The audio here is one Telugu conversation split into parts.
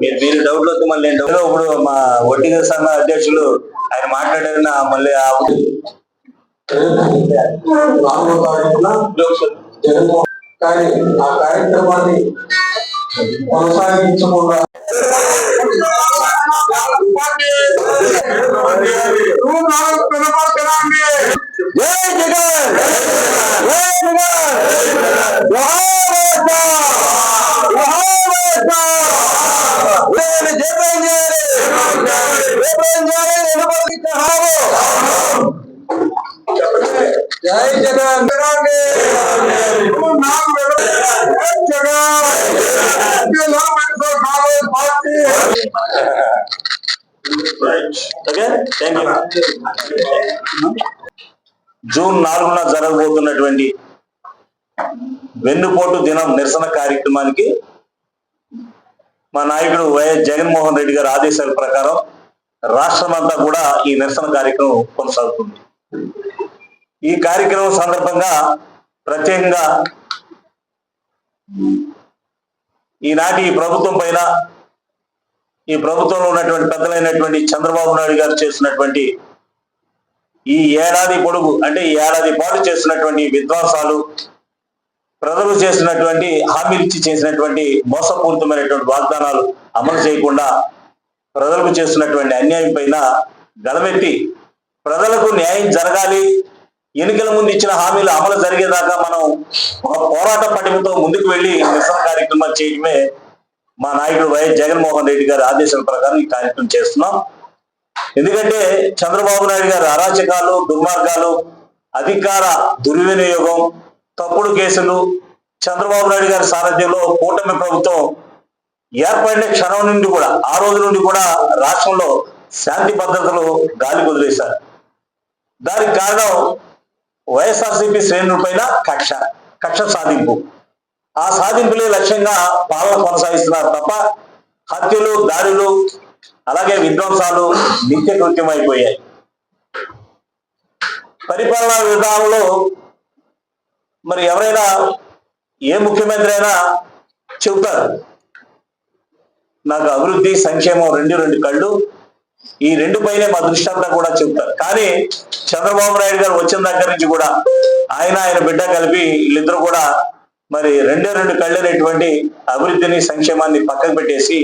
మీరు మీరు డౌట్లు వస్తే మళ్ళీ నేను డౌట్ ఇప్పుడు మా ఒట్టిగ సంఘ అధ్యక్షులు ఆయన మాట్లాడిన మళ్ళీ ఆ కానీ ఆ కార్యక్రమాన్ని కొనసాగించకుండా జగన్ జై జగన్ జూన్ నాలుగున జరగబోతున్నటువంటి వెన్నుపోటు దినం నిరసన కార్యక్రమానికి మా నాయకుడు వైఎస్ జగన్మోహన్ రెడ్డి గారి ఆదేశాల ప్రకారం రాష్ట్రం అంతా కూడా ఈ నిరసన కార్యక్రమం కొనసాగుతుంది. ఈ కార్యక్రమం సందర్భంగా ప్రత్యేకంగా ఈనాటి ఈ ప్రభుత్వం పైన ఈ ప్రభుత్వంలో ఉన్నటువంటి పెద్దలైనటువంటి చంద్రబాబు నాయుడు గారు చేస్తున్నటువంటి ఈ ఏడాది పొడుగు అంటే ఈ ఏడాది పాటు చేస్తున్నటువంటి విధ్వంసాలు ప్రజలు చేసినటువంటి హామీలు ఇచ్చి చేసినటువంటి మోసపూరితమైనటువంటి వాగ్దానాలు అమలు చేయకుండా ప్రజలకు చేస్తున్నటువంటి అన్యాయం పైన గలమెత్తి ప్రజలకు న్యాయం జరగాలి. ఎన్నికల ముందు ఇచ్చిన హామీలు అమలు జరిగేదాకా మనం ఒక పోరాట పటిమతో ముందుకు వెళ్ళి నిరసన కార్యక్రమాలు చేయడమే మా నాయకుడు వైఎస్ జగన్మోహన్ రెడ్డి గారి ఆదేశాల ప్రకారం ఈ కార్యక్రమం చేస్తున్నాం. ఎందుకంటే చంద్రబాబు నాయుడు గారి అరాచకాలు దుర్మార్గాలు అధికార దుర్వినియోగం తప్పుడు కేసులు చంద్రబాబు నాయుడు గారి సారథ్యంలో కూటమి ప్రభుత్వం ఏర్పడిన క్షణం నుండి కూడా ఆ రోజు నుండి కూడా రాష్ట్రంలో శాంతి భద్రతలు గాలి కుదిరేశారు దానికి కారణం వైఎస్ఆర్సీపీ శ్రేణుల పైన కక్ష కక్ష సాధింపు. ఆ సాధింపులే లక్ష్యంగా పాలన కొనసాగిస్తున్నారు తప్ప హత్యలు దాడులు అలాగే విధ్వంసాలు నిత్య కృత్యమైపోయాయి. పరిపాలనా విధానంలో మరి ఎవరైనా ఏ ముఖ్యమంత్రి అయినా చెబుతారు. నాకు అభివృద్ధి సంక్షేమం రెండు రెండు కళ్ళు. ఈ రెండు పైనే మా దృష్టి అంతా కూడా చెబుతారు. కానీ చంద్రబాబు నాయుడు గారు వచ్చిన దగ్గర నుంచి కూడా ఆయన ఆయన బిడ్డ కలిపి వీళ్ళిద్దరూ కూడా మరి రెండే రెండు కళ్ళనేటువంటి అభివృద్ధిని సంక్షేమాన్ని పక్కకు పెట్టేసి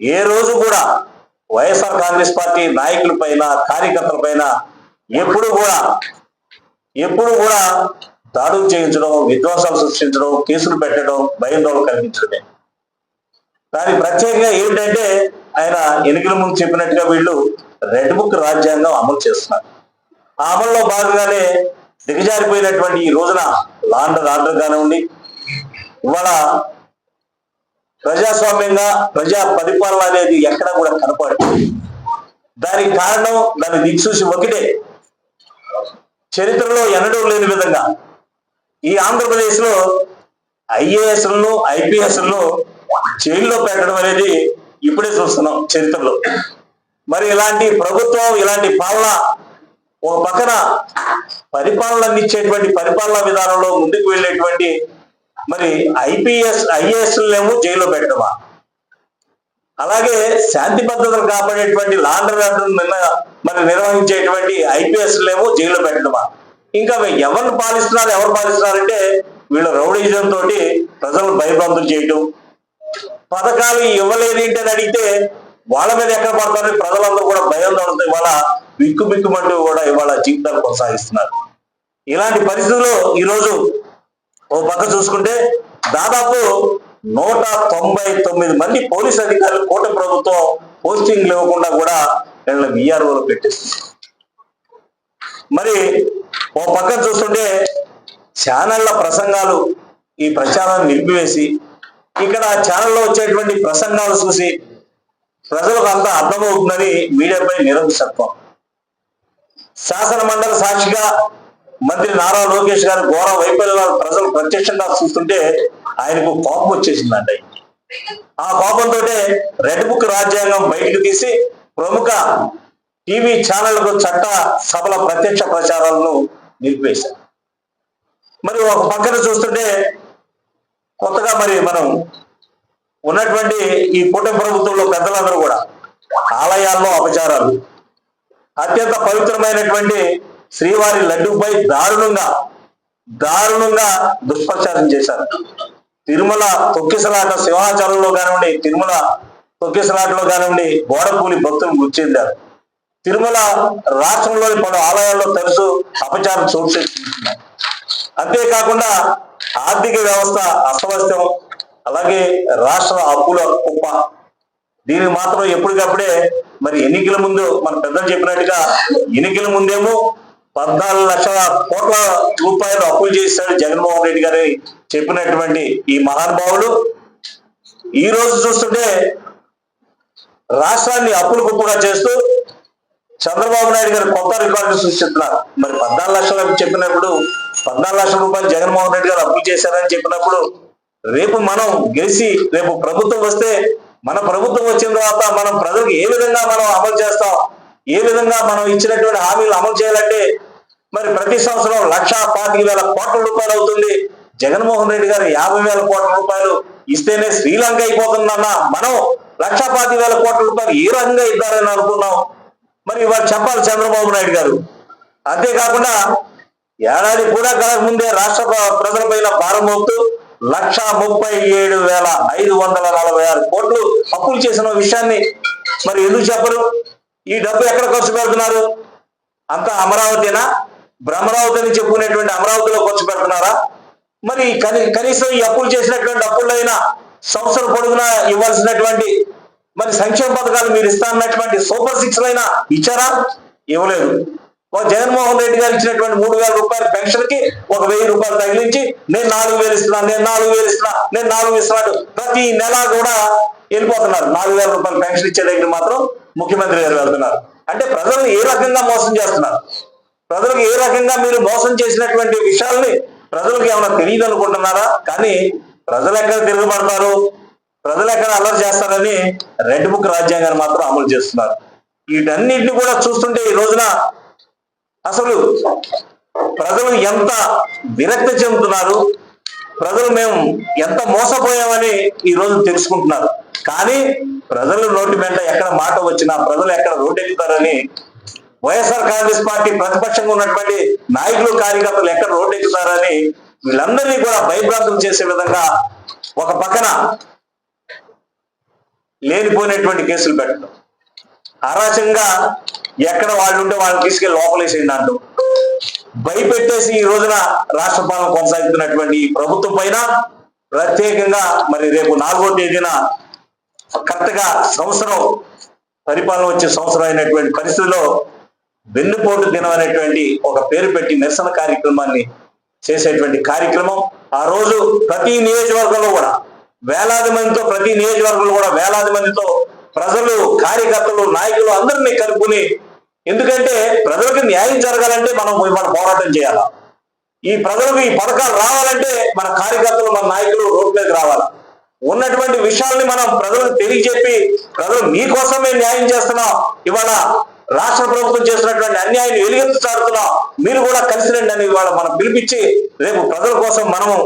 ఏ రోజు కూడా వైఎస్ఆర్ కాంగ్రెస్ పార్టీ నాయకుల పైన కార్యకర్తల పైన ఎప్పుడు కూడా ఎప్పుడు కూడా దాడులు చేయించడం విధ్వంసాలు సృష్టించడం కేసులు పెట్టడం భయందోళన కలిగించడమే దాని ప్రత్యేకంగా ఏమిటంటే ఆయన ఎన్నికల ముందు చెప్పినట్టుగా వీళ్ళు రెడ్ బుక్ రాజ్యాంగం అమలు చేస్తున్నారు. ఆ అమల్లో భాగంగానే దిగజారిపోయినటువంటి ఈ రోజున లాండర్ ఆర్డర్ కానివ్వండి ఇవాళ ప్రజాస్వామ్యంగా ప్రజా పరిపాలన అనేది ఎక్కడ కూడా కనపడదు. దానికి కారణం దాని దిక్సూసి ఒకటే. చరిత్రలో ఎన్నడూ లేని విధంగా ఈ ఆంధ్రప్రదేశ్లో ఐఏఎస్లను ఐపీఎస్లను జైల్లో పెట్టడం అనేది ఇప్పుడే చూస్తున్నాం చరిత్రలో. మరి ఇలాంటి ప్రభుత్వం ఇలాంటి పాలన ఒక పక్కన పరిపాలన అందించేటువంటి పరిపాలనా విధానంలో ముందుకు వెళ్ళేటువంటి మరి ఐపీఎస్ ఐఏఎస్లేమో జైల్లో పెట్టడమా? అలాగే శాంతి భద్రతలు కాపాడేటువంటి లాండర్ నిన్న మరి నిర్వహించేటువంటి ఐపీఎస్లేమో జైల్లో పెట్టడమా? ఇంకా ఎవరిని పాలిస్తున్నారు ఎవరు పాలిస్తున్నారంటే వీళ్ళ రౌడీజం తోటి ప్రజలు భయభ్రాంతులు చేయటం. పథకాలు ఇవ్వలేదు ఏంటి అని అడిగితే వాళ్ళ మీద ఎక్కడ పడతారని ప్రజలందరూ కూడా భయం తడుతుంది ఇవాళ బిక్కు బిక్కుమంటూ కూడా ఇవాళ జీవితాలు కొనసాగిస్తున్నారు. ఇలాంటి పరిస్థితుల్లో ఈరోజు ఓ పక్క చూసుకుంటే దాదాపు నూట తొంభై తొమ్మిది మంది పోలీస్ అధికారులు కోట ప్రభుత్వం పోస్టింగ్ ఇవ్వకుండా కూడా వీళ్ళని విఆర్ఓలో పెట్టేస్తుంది మరి ఓ పక్కన చూస్తుంటే ఛానళ్ళ ప్రసంగాలు ఈ ప్రచారాన్ని నిలిపివేసి ఇక్కడ ఛానల్లో వచ్చేటువంటి ప్రసంగాలు చూసి ప్రజలకు అంతా అర్థమవుతుందని మీడియాపై నిరంకుశత్వం శాసన మండలి సాక్షిగా మంత్రి నారా లోకేష్ గారి ఘోర వైఫల్యాలు ప్రజలు ప్రత్యక్షంగా చూస్తుంటే ఆయనకు కోపం వచ్చేసిందంట ఆ కోపంతో రెడ్ బుక్ రాజ్యాంగం బయటకు తీసి ప్రముఖ టీవీ ఛానళ్ళకు చట్ట సభల ప్రత్యక్ష ప్రచారాలను నిలిపేశారు. మరి ఒక పక్కన చూస్తుంటే కొత్తగా మరి మనం ఉన్నటువంటి ఈ కూటమి ప్రభుత్వంలో పెద్దలందరూ కూడా ఆలయాల్లో అపచారాలు అత్యంత పవిత్రమైనటువంటి శ్రీవారి లడ్డుపై దారుణంగా దారుణంగా దుష్ప్రచారం చేశారు. తిరుమల తొక్కిసలాట సింహాచలంలో కానివ్వండి తిరుమల తొక్కిసలాటలో కానివ్వండి గోడపూలి భక్తులు గుర్తిందారు తిరుమల రాష్ట్రంలోని పలు ఆలయాల్లో తరచు అపచారం చోటు చేసుకుంటున్నాయి. అంతేకాకుండా ఆర్థిక వ్యవస్థ అస్తవ్యస్తం అలాగే రాష్ట్ర అప్పుల కుప్ప. దీనికి మాత్రం ఎప్పటికప్పుడే మరి ఎన్నికల ముందు మన పెద్దలు చెప్పినట్టుగా ఎన్నికల ముందేమో పద్నాలుగు లక్షల కోట్ల రూపాయలు అప్పులు చేశాడు జగన్మోహన్ రెడ్డి గారి చెప్పినటువంటి ఈ మహానుభావుడు ఈ రోజు చూస్తుంటే రాష్ట్రాన్ని అప్పులు కుప్పగా చేస్తూ చంద్రబాబు నాయుడు గారు కొత్త రికార్డు సృష్టిస్తున్నారు. మరి పద్నాలుగు లక్షలు చెప్పినప్పుడు పద్నాలుగు లక్షల రూపాయలు జగన్మోహన్ రెడ్డి గారు అప్పులు చేశారని చెప్పినప్పుడు రేపు మనం గెలిచి రేపు ప్రభుత్వం వస్తే మన ప్రభుత్వం వచ్చిన తర్వాత మనం ప్రజలకు ఏ విధంగా మనం అమలు చేస్తాం ఏ విధంగా మనం ఇచ్చినటువంటి హామీలు అమలు చేయాలంటే మరి ప్రతి సంవత్సరం లక్ష పాతిక వేల కోట్ల రూపాయలు అవుతుంది. జగన్మోహన్ రెడ్డి గారు యాభై వేల కోట్ల రూపాయలు ఇస్తేనే శ్రీలంక అయిపోతుందన్న మనం లక్ష పాతిక వేల కోట్ల రూపాయలు ఏ రకంగా ఇద్దారని అనుకున్నాం. మరి ఇవాళ చెప్పాలి చంద్రబాబు నాయుడు గారు. అంతేకాకుండా ఏడాది కూడా కలక ముందే రాష్ట్ర ప్రజలపైన భారం మోపుతూ లక్ష ముప్పై ఏడు వేల ఐదు వందల నలభై ఆరు కోట్లు అప్పులు చేసిన విషయాన్ని మరి ఎందుకు చెప్పరు? ఈ డబ్బు ఎక్కడ ఖర్చు పెడుతున్నారు? అంతా అమరావతినా? బ్రహ్మరావతి అని చెప్పుకునేటువంటి అమరావతిలో ఖర్చు పెడుతున్నారా? మరి కనీసం ఈ అప్పులు చేసినటువంటి అప్పులైనా సంవత్సరం పొడుగునా ఇవ్వాల్సినటువంటి మరి సంక్షేమ పథకాలు మీరు ఇస్తా అన్నటువంటి సూపర్ సిక్స్ అయినా ఇచ్చారా? ఇవ్వలేదు. ఒక జగన్మోహన్ రెడ్డి గారు ఇచ్చినటువంటి మూడు వేల రూపాయల పెన్షన్కి ఒక వెయ్యి రూపాయలు తగిలించి నేను నాలుగు వేలు ఇస్తున్నా నేను నాలుగు వేలు ఇస్తున్నా నేను నాలుగు ఇస్తున్నాడు ప్రతి నెల కూడా వెళ్ళిపోతున్నారు. నాలుగు వేల రూపాయలు పెన్షన్ ఇచ్చే దగ్గర మాత్రం ముఖ్యమంత్రి గారు వెళ్తున్నారు. అంటే ప్రజలను ఏ రకంగా మోసం చేస్తున్నారు? ప్రజలకు ఏ రకంగా మీరు మోసం చేసినటువంటి విషయాల్ని ప్రజలకు ఏమైనా తెలియదు అనుకుంటున్నారా కానీ ప్రజలు ఎక్కడ తిరగబడతారు? ప్రజలు ఎక్కడ అల్లరి చేస్తారని రెడ్ బుక్ రాజ్యాంగాన్ని మాత్రం అమలు చేస్తున్నారు. వీటన్నిటిని కూడా చూస్తుంటే ఈ రోజున అసలు ప్రజలు ఎంత విరక్తి చెందుతున్నారు ప్రజలు మేము ఎంత మోసపోయామని ఈ రోజు తెలుసుకుంటున్నారు. కానీ ప్రజల నోటి వెంట ఎక్కడ మాట వచ్చినా ప్రజలు ఎక్కడ రోడ్డెక్కుతారని వైఎస్ఆర్ కాంగ్రెస్ పార్టీ ప్రతిపక్షంగా ఉన్నటువంటి నాయకులు కార్యకర్తలు ఎక్కడ రోడ్డెక్కుతారని వీళ్ళందరినీ కూడా భయభ్రాంతం చేసే విధంగా ఒక పక్కన లేనిపోయినటువంటి కేసులు పెట్టడం అరాచకంగా ఎక్కడ వాళ్ళు ఉంటే వాళ్ళని తీసుకెళ్ళి లోపలేసేయండి అంటూ భయపెట్టేసి ఈ రోజున రాష్ట్ర పాలన కొనసాగుతున్నటువంటి ఈ ప్రభుత్వం పైన ప్రత్యేకంగా మరి రేపు నాలుగో తేదీన కరెక్ట్గా సంవత్సరం పరిపాలన వచ్చే సంవత్సరం అయినటువంటి పరిస్థితిలో వెన్నుపోటు దినం అనేటువంటి ఒక పేరు పెట్టి నిరసన కార్యక్రమాన్ని చేసేటువంటి కార్యక్రమం. ఆ రోజు ప్రతి నియోజకవర్గంలో కూడా వేలాది మందితో ప్రతి నియోజకవర్గంలో కూడా వేలాది మందితో ప్రజలు కార్యకర్తలు నాయకులు అందరినీ కలుపుకుని ఎందుకంటే ప్రజలకు న్యాయం జరగాలంటే మనం మన పోరాటం చేయాలి? ఈ ప్రజలకు ఈ పథకాలు రావాలంటే మన కార్యకర్తలు మన నాయకులు రోడ్ మీదకి రావాలి. ఉన్నటువంటి విషయాల్ని మనం ప్రజలకు తెలియజెప్పి ప్రజలు మీకోసమే న్యాయం చేస్తున్నాం. ఇవాళ రాష్ట్ర ప్రభుత్వం చేసినటువంటి అన్యాయాన్ని వెలుగెత్తు చాడుతున్నాం మీరు కూడా కలిసి రండి అని ఇవాళ మనం పిలిపించి రేపు ప్రజల కోసం మనము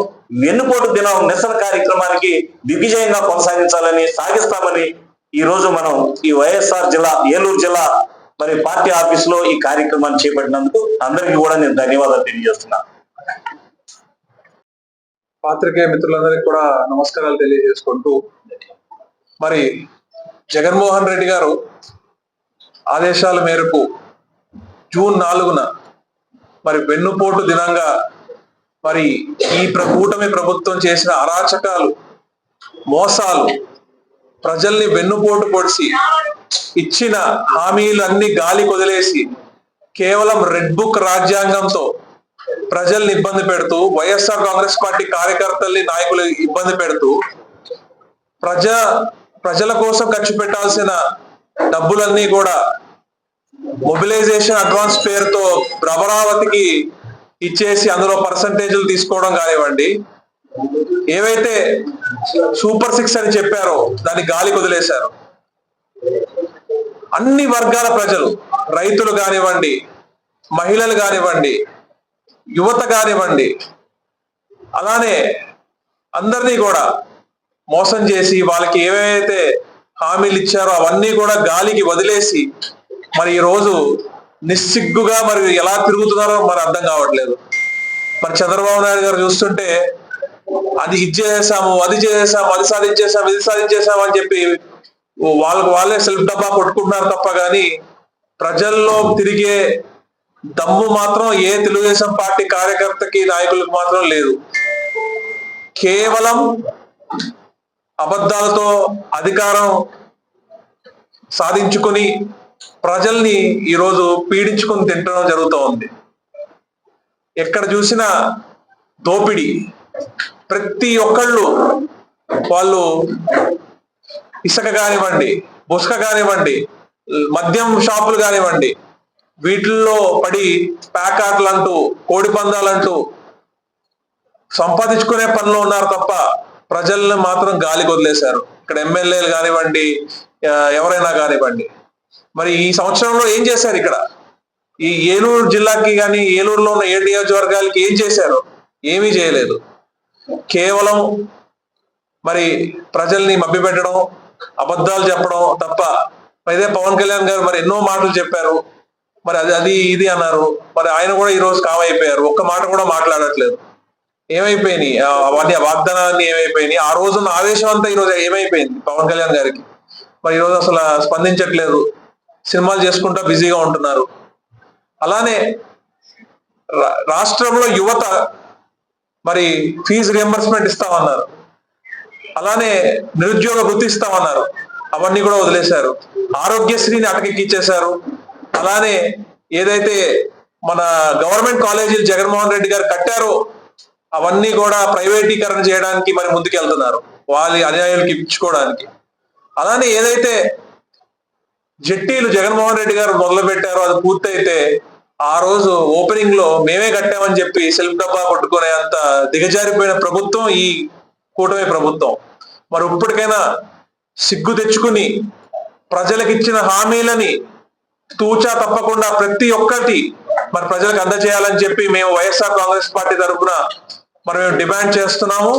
వెన్నుపోటు దినం నిరసన కార్యక్రమానికి దిగ్విజయంగా కొనసాగించాలని సాగిస్తామని ఈ రోజు మనం ఈ వైఎస్ఆర్ జిల్లా ఏలూరు జిల్లా మరి పార్టీ ఆఫీస్లో ఈ కార్యక్రమాన్ని చేపట్టినందుకు అందరికీ కూడా నేను ధన్యవాదాలు తెలియజేస్తున్నాను పాత్రికేయ మిత్రులందరికీ కూడా నమస్కారాలు తెలియజేసుకుంటూ మరి జగన్మోహన్ రెడ్డి గారు ఆదేశాల మేరకు జూన్ నాలుగున మరి వెన్నుపోటు దినంగా మరి ఈ కూటమి ప్రభుత్వం చేసిన అరాచకాలు మోసాలు ప్రజల్ని వెన్నుపోటు పొడిచి ఇచ్చిన హామీలన్నీ గాలి కొదిలేసి కేవలం రెడ్ బుక్ రాజ్యాంగంతో ప్రజల్ని ఇబ్బంది పెడుతూ వైఎస్ఆర్ కాంగ్రెస్ పార్టీ కార్యకర్తల్ని నాయకులు ఇబ్బంది పెడుతూ ప్రజా ప్రజల కోసం ఖర్చు పెట్టాల్సిన డబ్బులన్నీ కూడా మొబిలైజేషన్ అడ్వాన్స్ పేరుతో ప్రభరావతికి ఇచ్చేసి అందులో పర్సంటేజ్లు తీసుకోవడం కానివ్వండి ఏవైతే సూపర్ సిక్స్ అని చెప్పారో దాన్ని గాలి వదిలేశారు అన్ని వర్గాల ప్రజలు రైతులు కానివ్వండి మహిళలు కానివ్వండి యువత కానివ్వండి అలానే అందరినీ కూడా మోసం చేసి వాళ్ళకి ఏవైతే హామీలు ఇచ్చారో అవన్నీ కూడా గాలికి వదిలేసి మరి ఈ రోజు నిస్సిగ్గుగా మరి ఎలా తిరుగుతున్నారో మరి అర్థం కావట్లేదు. మరి చంద్రబాబు నాయుడు గారు చూస్తుంటే అది ఇది చేసేసాము అది చేసేసాము అది సాధించేసాము ఇది సాధించేసాము అని చెప్పి వాళ్ళకు వాళ్ళే సెల్ఫ్ డబ్బా కొట్టుకుంటున్నారు తప్ప కానీ ప్రజల్లో తిరిగే దమ్ము మాత్రం ఏ తెలుగుదేశం పార్టీ కార్యకర్తకి నాయకులకు మాత్రం లేదు. కేవలం అబద్ధాలతో అధికారం సాధించుకొని ప్రజల్ని ఈరోజు పీడించుకొని తింటడం జరుగుతూ ఉంది. ఎక్కడ చూసినా దోపిడి. ప్రతి ఒక్కళ్ళు వాళ్ళు ఇసుక కానివ్వండి బుసక కానివ్వండి మద్యం షాపులు కానివ్వండి వీటిల్లో పడి ప్యాకాట్లు అంటూ కోడి పందాలంటూ సంపాదించుకునే పనిలో ఉన్నారు తప్ప ప్రజల్ని మాత్రం గాలికి వదిలేశారు. ఇక్కడ ఎమ్మెల్యేలు కానివ్వండి ఎవరైనా కానివ్వండి. మరి ఈ సంవత్సరంలో ఏం చేశారు ఇక్కడ? ఈ ఏలూరు జిల్లాకి కానీ ఏలూరులో ఉన్న ఏడు నియోజకవర్గాలకి ఏం చేశారు? ఏమీ చేయలేదు. కేవలం మరి ప్రజల్ని మభ్యపెట్టడం అబద్ధాలు చెప్పడం తప్ప. ఇదే పవన్ కళ్యాణ్ గారు మరి ఎన్నో మాటలు చెప్పారు. మరి అది అది ఇది అన్నారు. మరి ఆయన కూడా ఈ రోజు కామైపోయారు. ఒక్క మాట కూడా మాట్లాడట్లేదు. ఏమైపోయినాయి? అవన్నీ వాగ్దానాలన్నీ వాగ్దానాన్ని ఏమైపోయినాయి? ఆ రోజున్న ఆవేశం అంతా ఈరోజు ఏమైపోయింది పవన్ కళ్యాణ్ గారికి? మరి ఈ రోజు అసలు స్పందించట్లేదు. సినిమాలు చేసుకుంటా బిజీగా ఉంటున్నారు. అలానే రా- రాష్ట్రంలో యువత మరి ఫీజు రియంబర్స్మెంట్ ఇస్తామన్నారు. అలానే నిరుద్యోగ వృత్తి ఇస్తామన్నారు. అవన్నీ కూడా వదిలేశారు. ఆరోగ్యశ్రీని అటకెక్కిచ్చేశారు. అలానే ఏదైతే మన గవర్నమెంట్ కాలేజీలు జగన్మోహన్ రెడ్డి గారు కట్టారో అవన్నీ కూడా ప్రైవేటీకరణ చేయడానికి మరి ముందుకు వెళ్తున్నారు వాళ్ళ అన్యాయాలకి ఇప్పించుకోవడానికి అలానే ఏదైతే జట్టీలు జగన్మోహన్ రెడ్డి గారు మొదలు పెట్టారో అది పూర్తయితే ఆ రోజు ఓపెనింగ్లో మేమే కట్టామని చెప్పి సెల్ఫ్ డబ్బా కొట్టుకునే అంత దిగజారిపోయిన ప్రభుత్వం ఈ కూటమి ప్రభుత్వం. మరి ఇప్పటికైనా సిగ్గు తెచ్చుకుని ప్రజలకు ఇచ్చిన హామీలని తూచా తప్పకుండా ప్రతి ఒక్కటి మరి ప్రజలకు అందజేయాలని చెప్పి మేము వైఎస్ఆర్ కాంగ్రెస్ పార్టీ తరఫున మరి మేము డిమాండ్ చేస్తున్నాము.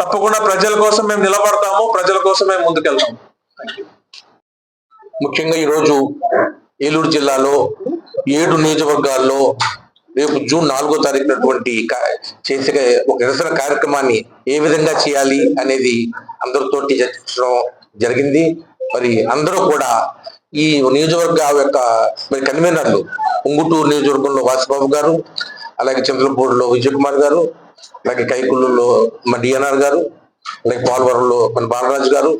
తప్పకుండా ప్రజల కోసం మేము నిలబడతాము. ప్రజల కోసం మేము ముందుకెళ్తాము. ముఖ్యంగా ఈరోజు ఏలూరు జిల్లాలో ఏడు నియోజకవర్గాల్లో రేపు జూన్ నాలుగో తారీఖునటువంటి చేసే ఒక నిరసన కార్యక్రమాన్ని ఏ విధంగా చేయాలి అనేది అందరితోటి చర్చించడం జరిగింది. మరి అందరూ కూడా ఈ నియోజకవర్గ యొక్క మరి కన్వీనర్లు ఉంగుటూరు నియోజకవర్గంలో వాసుబాబు గారు అలాగే చంద్రపూడిలో విజయకుమార్ గారు అలాగే కైకుళ్ళులో మన డిఎన్ఆర్ గారు అలాగే పోలవరంలో మన బాలరాజు గారు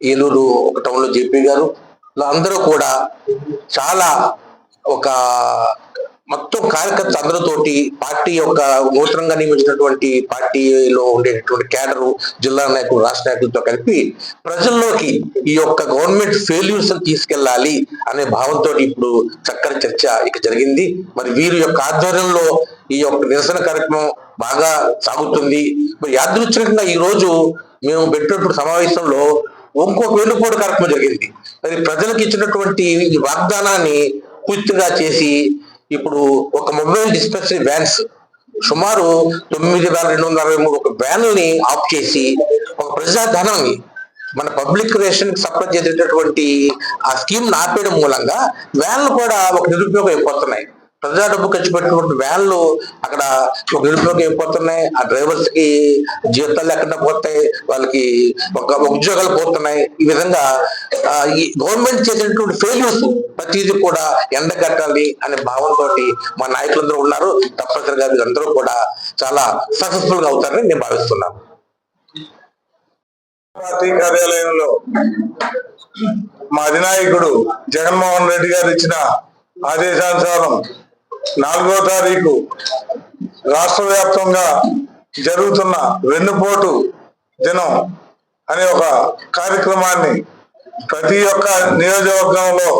ఏలూరు ఒక టౌన్లో జేపీ గారు ఇలా అందరూ కూడా చాలా ఒక మొత్తం కార్యకర్త అందరితోటి పార్టీ యొక్క నూతనంగా నియమించినటువంటి పార్టీలో ఉండేటటువంటి క్యాడర్ జిల్లా నాయకులు రాష్ట్ర నాయకులతో కలిపి ప్రజల్లోకి ఈ యొక్క గవర్నమెంట్ ఫెయిల్యూర్స్ తీసుకెళ్ళాలి అనే భావంతో ఇప్పుడు చక్కని చర్చ ఇక జరిగింది. మరి వీరి యొక్క ఆధ్వర్యంలో ఈ యొక్క నిరసన కార్యక్రమం బాగా సాగుతుంది. మరి యాదృచ్ఛికంగా ఈ రోజు మేము పెట్టినటువంటి సమావేశంలో ఇంకొక వెన్నుపోటు కార్యక్రమం జరిగింది. మరి ప్రజలకు ఇచ్చినటువంటి వాగ్దానాన్ని పూర్తిగా చేసి ఇప్పుడు ఒక మొబైల్ డిస్పెన్సరీ వ్యాన్స్ సుమారు తొమ్మిది వేల రెండు వందల అరవై మూడు ఒక వ్యాన్లని ఆఫ్ చేసి ఒక ప్రజాధనాన్ని మన పబ్లిక్ రేషన్ సప్లై చేసేటటువంటి ఆ స్కీమ్ ఆపేయడం మూలంగా వ్యాన్లు కూడా ఒక నిరుపయోగం అయిపోతున్నాయి. ప్రజా డబ్బు ఖర్చు పెట్టినటువంటి వ్యాన్లు అక్కడ ఒక ఇంట్లోకి వెళ్ళిపోతున్నాయి ఆ డ్రైవర్స్కి జీతాలు లేకుండా పోతాయి. వాళ్ళకి ఒక ఉద్యోగాలు పోతున్నాయి. ఈ విధంగా ఈ గవర్నమెంట్ చేసినటువంటి ఫెయిల్యూర్స్ ప్రతిదీ కూడా ఎండగట్టాలి అనే భావంతో మా నాయకులందరూ ఉన్నారు. తప్పనిసరిగా వీళ్ళందరూ కూడా చాలా సక్సెస్ఫుల్గా అవుతారని నేను భావిస్తున్నాను. పార్టీ కార్యాలయంలో మా అధినాయకుడు జగన్మోహన్ రెడ్డి గారు ఇచ్చిన ఆదేశానుసారం నాలుగో తారీఖు రాష్ట్ర వ్యాప్తంగా జరుగుతున్న వెన్నుపోటు దినం అనే ఒక కార్యక్రమాన్ని ప్రతి ఒక్క నియోజకవర్గంలో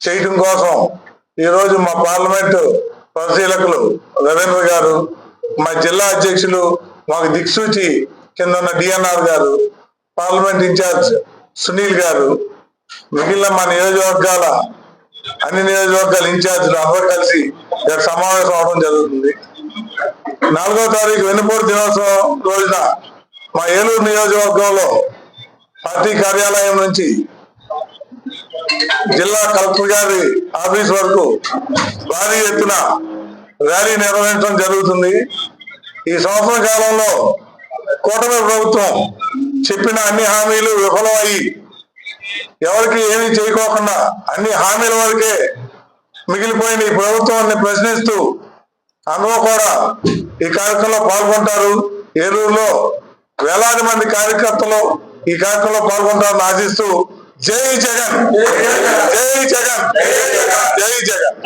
చేయటం కోసం ఈరోజు మా పార్లమెంటు పరిశీలకులు రవీంద్ర గారు మా జిల్లా అధ్యక్షులు మాకు దిక్సూచి కింద ఉన్న డిఎన్ఆర్ గారు పార్లమెంట్ ఇన్ఛార్జ్ సునీల్ గారు మిగిలిన మా నియోజకవర్గాల అన్ని నియోజకవర్గాల ఇన్ఛార్జీలు అందరూ కలిసి సమావేశం అవడం జరుగుతుంది. నాలుగో తారీఖు వెన్నుపోటు దినోత్సవం రోజున మా ఏలూరు నియోజకవర్గంలో పార్టీ కార్యాలయం నుంచి జిల్లా కలెక్టర్ గారి ఆఫీస్ వరకు భారీ ఎత్తున ర్యాలీ నిర్వహించడం జరుగుతుంది. ఈ సంవత్సర కాలంలో కూటమి ప్రభుత్వం చెప్పిన అన్ని హామీలు విఫలమయ్యి ఎవరికి ఏమీ చేయకోకుండా అన్ని హామీల వరకే మిగిలిపోయిన ఈ ప్రభుత్వాన్ని ప్రశ్నిస్తూ అందరూ కూడా ఈ కార్యక్రమంలో పాల్గొంటారు. ఏలూరులో వేలాది మంది కార్యకర్తలు ఈ కార్యక్రమంలో పాల్గొంటారని ఆశిస్తూ జై జగన్ జై జగన్ జై జగన్.